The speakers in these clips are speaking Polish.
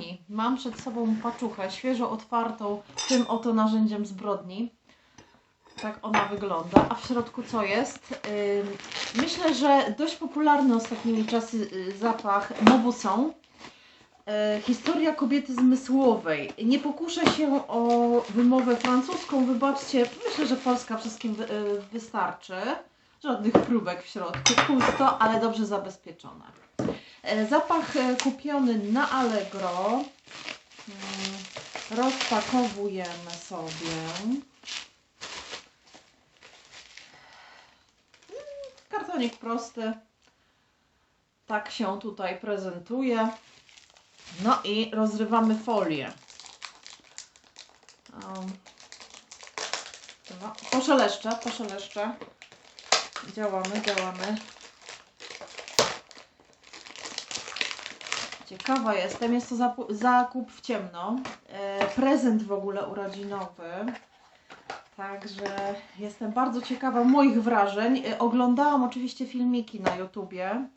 Kochani, mam przed sobą paczuchę świeżo otwartą tym oto narzędziem zbrodni. Tak ona wygląda. A w środku co jest? Myślę, że dość popularny ostatnimi czasy y, zapach Mobusą. Y, Historia kobiety zmysłowej. Nie pokuszę się o wymowę francuską, wybaczcie. Myślę, że polska wszystkim y, wystarczy. Żadnych próbek w środku. Pusto, ale dobrze zabezpieczone. E, Zapach e, kupiony na Allegro. Mm, Rozpakowujemy sobie. Mm, Kartonik prosty. Tak się tutaj prezentuje. No i rozrywamy folię. No, poszeleszczę, poszeleszczę. Działamy, działamy. Ciekawa jestem, jest to zakup w ciemno. E, prezent w ogóle urodzinowy. Także jestem bardzo ciekawa moich wrażeń. E, oglądałam oczywiście filmiki na YouTubie.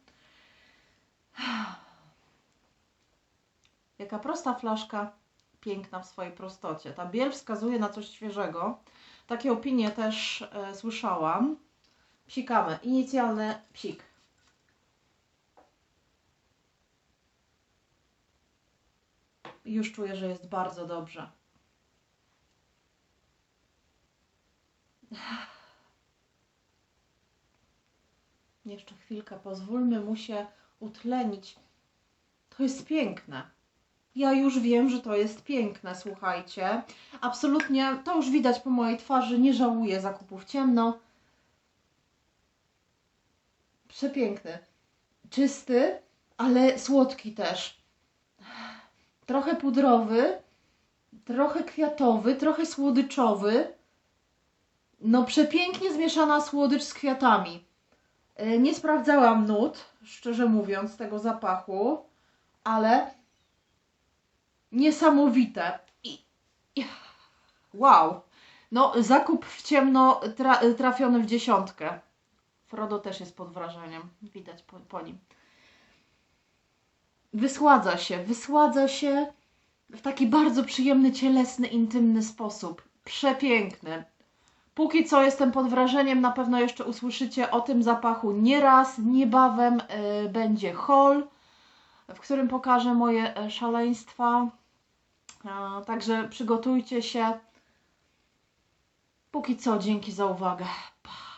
Jaka prosta flaszka, piękna w swojej prostocie. Ta biel wskazuje na coś świeżego. Takie opinie też e, słyszałam. Psikamy. Inicjalny psik. Już czuję, że jest bardzo dobrze. Jeszcze chwilkę, pozwólmy mu się utlenić. To jest piękne. Ja już wiem, że to jest piękne, słuchajcie. Absolutnie, to już widać po mojej twarzy, nie żałuję zakupów ciemno. Przepiękny. Czysty, ale słodki też trochę pudrowy, trochę kwiatowy, trochę słodyczowy. No przepięknie zmieszana słodycz z kwiatami. E, Nie sprawdzałam nut, szczerze mówiąc, tego zapachu, ale niesamowite. I, wow. No, zakup w ciemno tra, trafiony w dziesiątkę. Frodo też jest pod wrażeniem. Widać po, po nim wysładza się, wysładza się w taki bardzo przyjemny, cielesny, intymny sposób. Przepiękny. Póki co jestem pod wrażeniem, na pewno jeszcze usłyszycie o tym zapachu nieraz. Niebawem y, będzie haul, w którym pokażę moje e, szaleństwa. A, także przygotujcie się. Póki co, dzięki za uwagę. Pa.